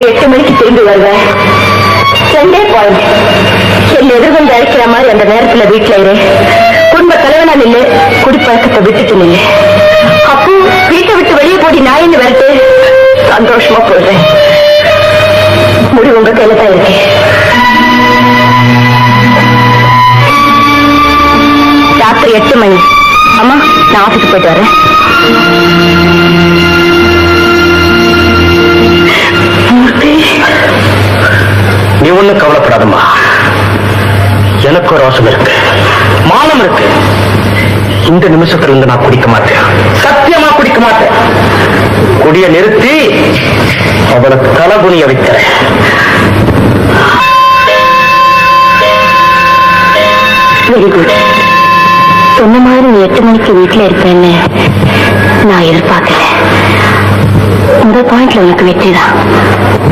எட்டு மணிக்கு திரும்பி வருவேன். ரெண்டே பாயிண்ட் என் எதிர்கொண்டு அழைக்கிற மாதிரி அந்த நேரத்துல வீட்டுல இரு. குடும்ப தலைவனா நில்லு. குடிப்பழக்கத்தை விட்டுட்டு நில்லு. அப்போ வீட்டை விட்டு வெளியே போடி நாயின்னு வரட்டு. சந்தோஷமா போடுறேன் முடிவு உங்க கையில தான் இருக்கு. ராத்திரி எட்டு மணி. அம்மா நான் ஆபீஸ் போயிட்டு வரேன். ஒண்ணும் கவலைப்படாதம்மா. எனக்கு ஒரு ரோசம் இருக்கு. மானம் இருக்கு. இந்த நிமிஷத்துல இருந்து நான் குடிக்க மாட்டேன். சத்தியமா குடிக்க மாட்டேன். குடிய நிறுத்தி அவளை தலகுனிய வைக்கிறேன். Very good. சொன்ன மாதிரி நீ எட்டு மணிக்கு வீட்டுல இருப்பேன்னு நான் எதிர்பார்க்கல. உங்க பாயிண்ட்ல உனக்கு வெற்றி தான்.